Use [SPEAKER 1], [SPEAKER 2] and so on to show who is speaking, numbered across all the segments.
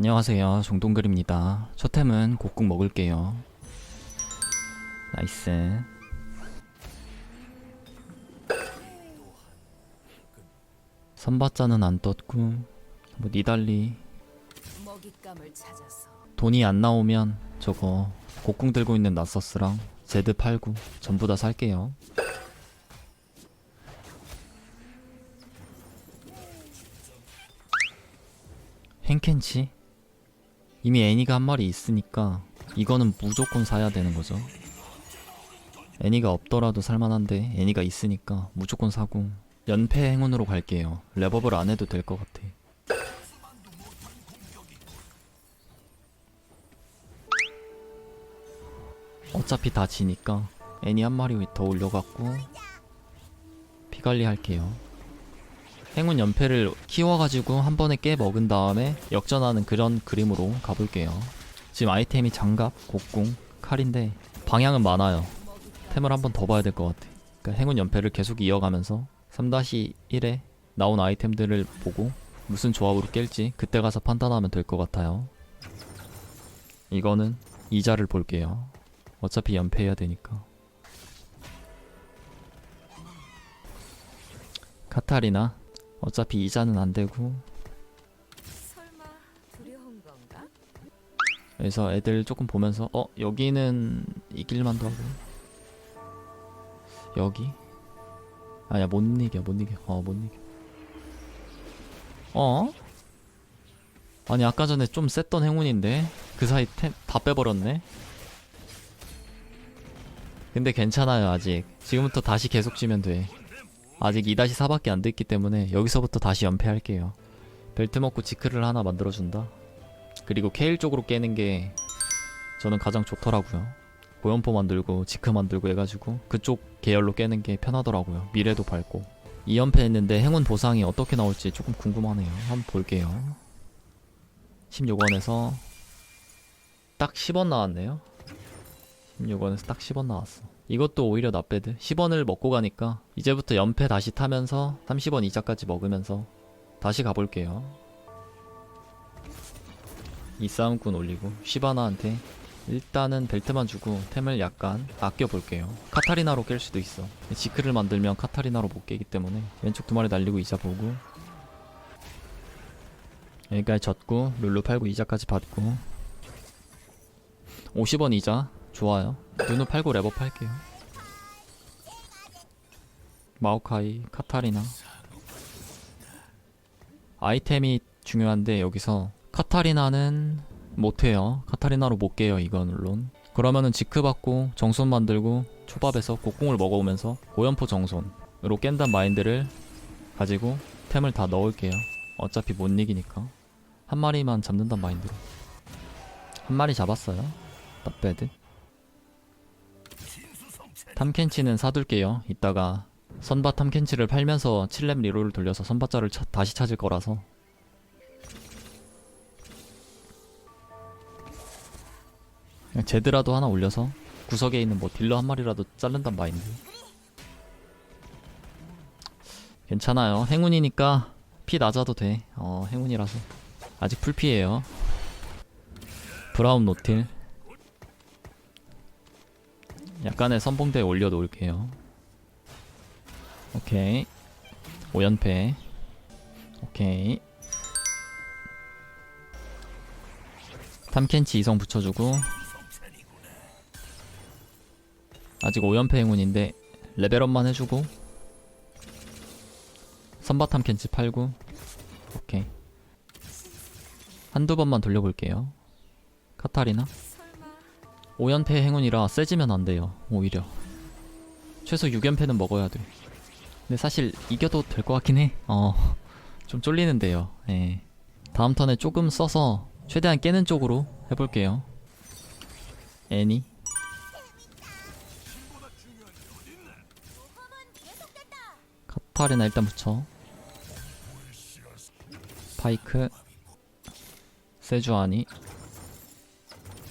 [SPEAKER 1] 안녕하세요. 종동글입니다. 첫 템은 곡국 먹을게요. 나이스. 선바자는 안 떴고 뭐 니달리. 돈이 안 나오면 저거 곡궁 들고 있는 나서스랑 제드 팔고 전부 다 살게요. hen켄치 이미 애니가 한 마리 있으니까 이거는 무조건 사야 되는 거죠. 애니가 없더라도 살만한데 애니가 있으니까 무조건 사고 연패 행운으로 갈게요. 랩업을 안 해도 될 것 같아. 어차피 다 지니까 애니 한 마리 더 올려갖고 피 관리 할게요. 행운 연패를 키워가지고 한 번에 깨 먹은 다음에 역전하는 그런 그림으로 가볼게요. 지금 아이템이 장갑, 곡궁, 칼인데 방향은 많아요. 템을 한 번 더 봐야 될 것 같아. 그러니까 행운 연패를 계속 이어가면서 3-1에 나온 아이템들을 보고 무슨 조합으로 깰지 그때 가서 판단하면 될 것 같아요. 이거는 이자를 볼게요. 어차피 연패해야 되니까. 카타리나 어차피 이자는 안 되고? 그래서 애들 조금 보면서 어 여기는 이길만도 하고. 여기? 아야 못 이겨 못 이겨. 어 못 이겨. 어? 아니 아까 전에 좀 셌던 행운인데? 그 사이 템 다 빼버렸네? 근데 괜찮아요 아직. 지금부터 다시 계속 지면 돼 아직 2-4밖에 안 됐기 때문에 여기서부터 다시 연패할게요 벨트 먹고 지크를 하나 만들어준다 그리고 케일 쪽으로 깨는 게 저는 가장 좋더라고요. 고연포 만들고 지크 만들고 해가지고 그쪽 계열로 깨는 게 편하더라고요. 미래도 밝고 2연패 했는데 행운 보상이 어떻게 나올지 조금 궁금하네요. 한번 볼게요. 16원에서 딱 10원 나왔네요. 16원에서 딱 10원 나왔어. 이것도 오히려 나빼드. 10원을 먹고 가니까 이제부터 연패 다시 타면서 30원 이자까지 먹으면서 다시 가볼게요. 이 싸움꾼 올리고 시바나한테 일단은 벨트만 주고 템을 약간 아껴볼게요. 카타리나로 깰 수도 있어. 지크를 만들면 카타리나로 못 깨기 때문에 왼쪽 두 마리 날리고 이자 보고 여기까지 졌고 룰루 팔고 이자까지 받고 50원 이자 좋아요 누누 팔고 레버 팔게요 마오카이 카타리나 아이템이 중요한데 여기서 카타리나는 못해요. 카타리나로 못 깨요, 이건 물론. 그러면은 지크 받고 정손 만들고 초밥에서 곡궁을 먹어오면서 고연포 정손으로 깬단 마인드를 가지고 템을 다 넣을게요. 어차피 못 이기니까. 한 마리만 잡는단 마인드로. 한 마리 잡았어요. 나배드. 탐켄치는 사둘게요. 이따가 선바 탐켄치를 팔면서 7렙 리로를 돌려서 선바자를 차- 다시 찾을 거라서. 그냥 제드라도 하나 올려서 구석에 있는 뭐 딜러 한 마리라도 자른단 마인드. 괜찮아요. 행운이니까 피 낮아도 돼 어 행운이라서. 아직 풀피에요. 브라운 노틸 약간의 선봉대에 올려놓을게요. 오케이. 5연패. 오케이. 탐켄치 이성 붙여주고. 아직 5연패 행운인데 레벨업만 해주고. 선바 탐 켄치 팔고 오케이. 한두 번만 돌려볼게요. 카타리나 5연패 행운이라 세지면 안 돼요 오히려. 최소 6연패는 먹어야 돼. 근데 사실 이겨도 될 것 같긴 해 어 좀 쫄리는데요. 예. 다음 턴에 조금 써서 최대한 깨는 쪽으로 해볼게요. 애니? 카타리나 일단 붙여. 파이크. 세주아니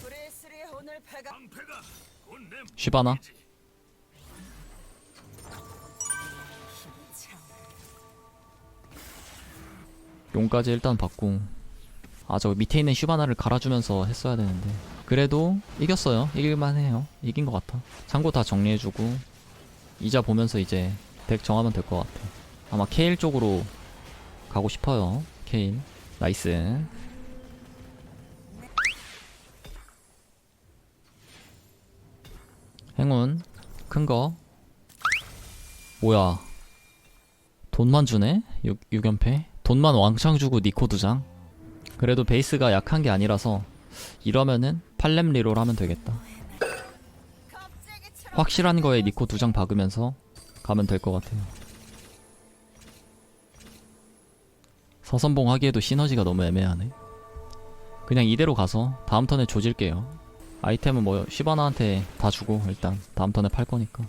[SPEAKER 2] 브레스리 오늘 패가
[SPEAKER 1] 쉬바나? 용까지 일단 받고. 아 저 밑에 있는 슈바나를 갈아주면서 했어야 되는데. 그래도 이겼어요. 이길만 해요. 이긴 것 같아. 창고 다 정리해주고. 이자 보면서 이제 덱 정하면 될 것 같아. 아마 케일 쪽으로 가고 싶어요. 케일. 나이스 행운 큰거. 뭐야? 돈만 주네? 6, 6연패? 돈만 왕창 주고 니코 두장? 그래도 베이스가 약한 게 아니라서 이러면은 팔렘 리롤 하면 되겠다. 확실한 거에 니코 두 장 박으면서 가면 될 것 같아요. 서선봉 하기에도 시너지가 너무 애매하네. 그냥 이대로 가서 다음 턴에 조질게요 아이템은 뭐 시바나한테 다 주고 일단 다음 턴에 팔 거니까.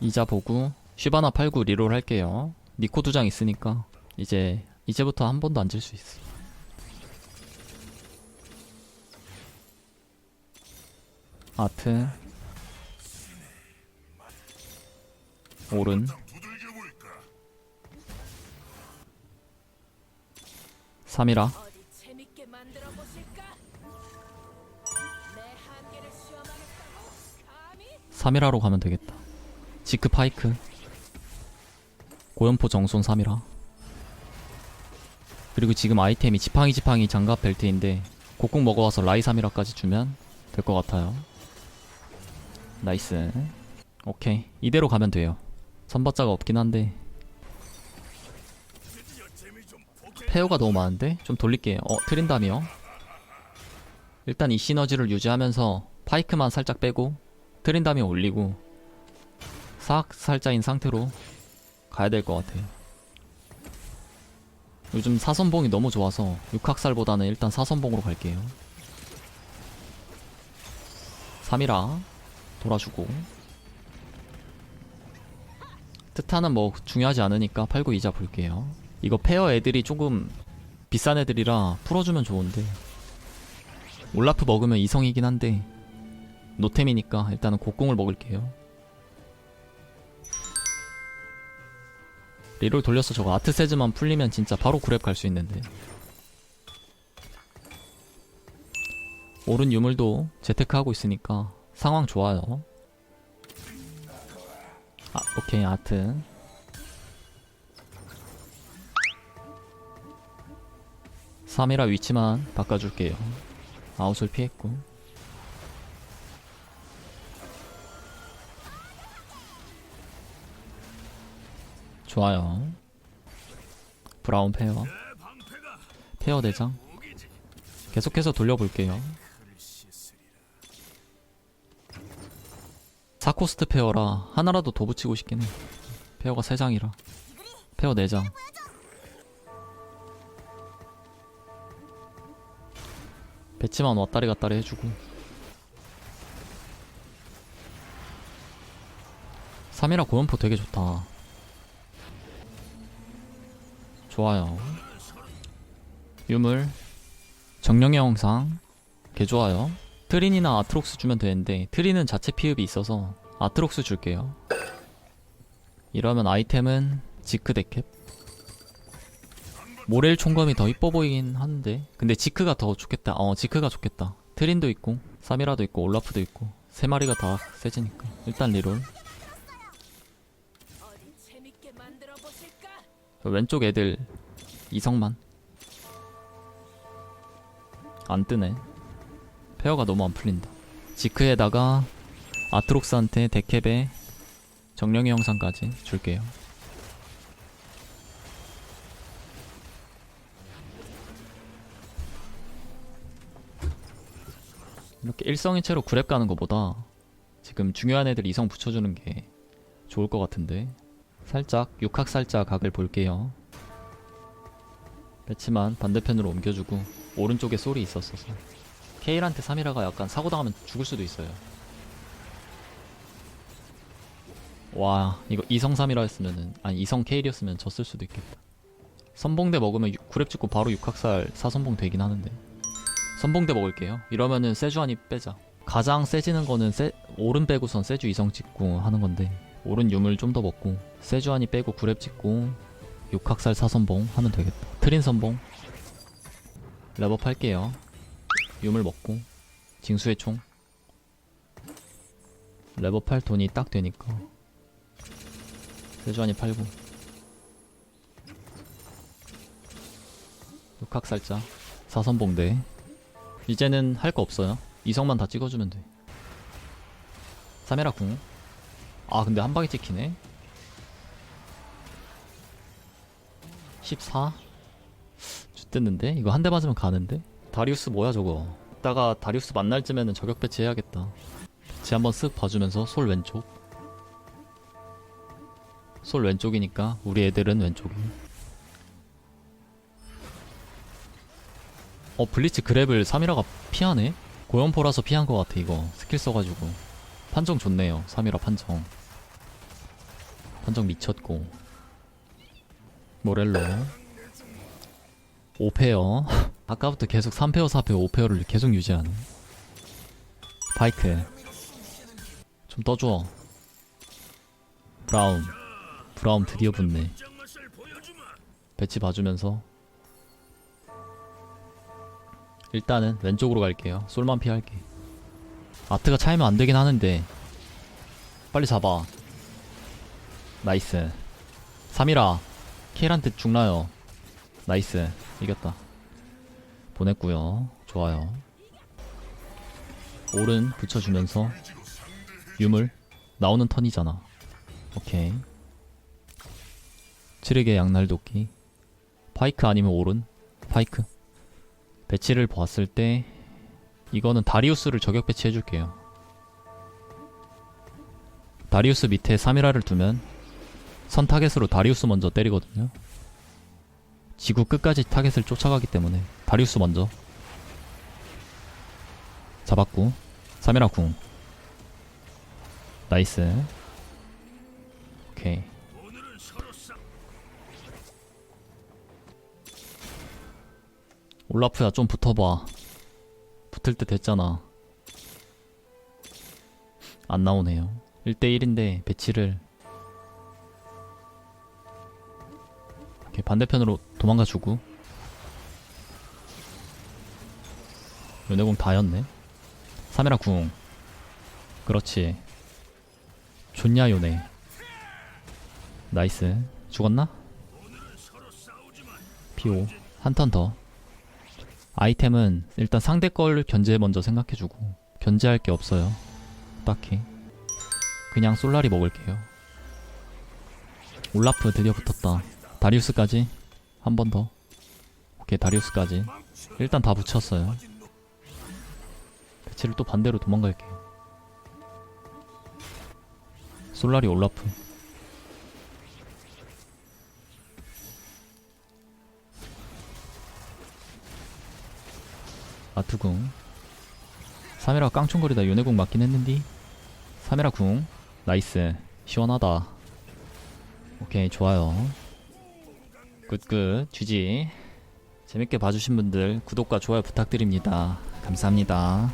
[SPEAKER 1] 이자 보고 시바나 팔고 리롤 할게요. 니코 두 장 있으니까 이제 이제부터 한 번도 안질수 있어. 아트. 오른 삼이라
[SPEAKER 2] 어디 재밌게 만들어 보실까? 내 한계를 시험하겠다고? 감히?
[SPEAKER 1] 3이라로 가면 되겠다. 지크 파이크. 고연포 정손 3이라. 그리고 지금 아이템이 지팡이 지팡이 장갑 벨트인데 곡국 먹어와서 라이 3이라까지 주면 될 것 같아요. 나이스. 오케이. 이대로 가면 돼요. 선바자가 없긴 한데. 페어가 너무 많은데? 좀 돌릴게요. 어, 트린담이요. 일단 이 시너지를 유지하면서 파이크만 살짝 빼고 트린담이 올리고 싹 살짜인 상태로 가야 될 것 같아요. 요즘 사선봉이 너무 좋아서 육학살보다는 일단 사선봉으로 갈게요. 3이라 돌아주고 뜻하는 뭐 중요하지 않으니까 팔고 이자 볼게요. 이거 페어 애들이 조금 비싼 애들이라 풀어주면 좋은데 올라프 먹으면 이성이긴 한데 노템이니까 일단은 곡궁을 먹을게요. 리롤 돌려서 저거 아트세즈만 풀리면 진짜 바로 그랩 갈 수 있는데. 오른 유물도 재테크하고 있으니까 상황 좋아요. 아, 오케이, 아트. 삼이라 위치만 바꿔줄게요. 아웃을 피했고. 좋아요. 브라운 페어. 페어 대장. 계속해서 돌려볼게요. 사코스트 페어라 하나라도 더 붙이고 싶긴 해. 페어가 3장이라. 페어 4장. 배치만 왔다리 갔다리 해주고. 3이라 고연포 되게 좋다. 좋아요. 유물 정령의 영상 개 좋아요. 트린이나 아트록스 주면 되는데 트린은 자체 피흡이 있어서 아트록스 줄게요. 이러면 아이템은 지크 데캡. 모렐 총검이 더 이뻐 보이긴 하는데 근데 지크가 더 좋겠다. 어 지크가 좋겠다. 트린도 있고 사미라도 있고 올라프도 있고 세 마리가 다 세지니까 일단 리롤. 왼쪽 애들 이성만 안 뜨네 페어가 너무 안 풀린다 지크에다가 아트록스한테 데캡에 정령의 영상까지 줄게요 이렇게 일성이체로 그랩 가는 것보다 지금 중요한 애들 이성 붙여주는 게 좋을 것 같은데 살짝 육학살자 각을 볼게요. 배치만 반대편으로 옮겨주고 오른쪽에 솔이 있었어서 케일한테 3이라가 약간 사고당하면 죽을 수도 있어요. 와 이거 이성 3이라 했으면은 아니 이성 케일이었으면 졌을 수도 있겠다. 선봉대 먹으면 유- 구랩 찍고 바로 육학살 사선봉 되긴 하는데 선봉대 먹을게요. 이러면은 세주안이 빼자. 가장 세지는 거는 세, 오른 빼고선 세주 이성 찍고 하는 건데 오른 유물 좀 더 먹고 세주안이 빼고 구랩 찍고 육학살 사선봉 하면 되겠다. 트린 선봉. 레버업 할게요. 유물 먹고 징수의 총. 레버업 할 돈이 딱 되니까. 세주안이 팔고. 육학살자. 사선봉대 이제는 할 거 없어요 이성만 다 찍어주면 돼 사메라 궁. 아 근데 한 방에 찍히네. 14? 죽됐는데? 이거 한 대 맞으면 가는데? 다리우스 뭐야 저거? 이따가 다리우스 만날 쯤에는 저격 배치 해야겠다. 배치 한번 쓱 봐주면서 솔 왼쪽. 솔 왼쪽이니까 우리 애들은 왼쪽이. 어 블리츠 그랩을 3이라가 피하네? 고연포라서 피한 것 같아 이거. 스킬 써가지고. 판정 좋네요. 3이라 판정. 판정 미쳤고. 모렐로. 5페어. 아까부터 계속 3페어 4페어 5페어를 계속 유지하네. 파이크. 좀 떠줘. 브라운 브라운 드디어 붙네. 배치 봐주면서 일단은 왼쪽으로 갈게요. 솔만 피할게. 아트가 차이면 안 되긴 하는데. 빨리 잡아. 나이스. 3이라. 케일한테 죽나요? 나이스. 이겼다. 보냈구요. 좋아요. 오른 붙여주면서 유물. 나오는 턴이잖아. 오케이. 칠흑의 양날도끼. 파이크 아니면 오른. 파이크 배치를 봤을 때 이거는 다리우스를 저격 배치해 줄게요. 다리우스 밑에 3이라를 두면 선 타겟으로 다리우스 먼저 때리거든요. 지구 끝까지 타겟을 쫓아가기 때문에 다리우스 먼저 잡았고 3이라 궁 나이스 오케이 올라프야 좀 붙어봐 붙을 때 됐잖아. 안 나오네요. 1대1인데 배치를 이렇게 반대편으로 도망가 주고 연애공 다였네. 3이라 궁. 그렇지. 좋냐 요네. 나이스. 죽었나? 피오. 한 턴 더. 아이템은 일단 상대 걸 견제 먼저 생각해주고 견제할 게 없어요. 딱히. 그냥 솔라리 먹을게요. 올라프 드디어 붙었다. 다리우스까지? 한 번 더. 오케이 다리우스까지. 일단 다 붙였어요. 배치를 또 반대로 도망갈게요. 솔라리 올라프 아트궁. 3이라 깡총거리다 요네궁 맞긴 했는디? 3이라 궁. 나이스. 시원하다. 오케이 좋아요. 굿굿. GG 재밌게 봐주신 분들 구독과 좋아요 부탁드립니다. 감사합니다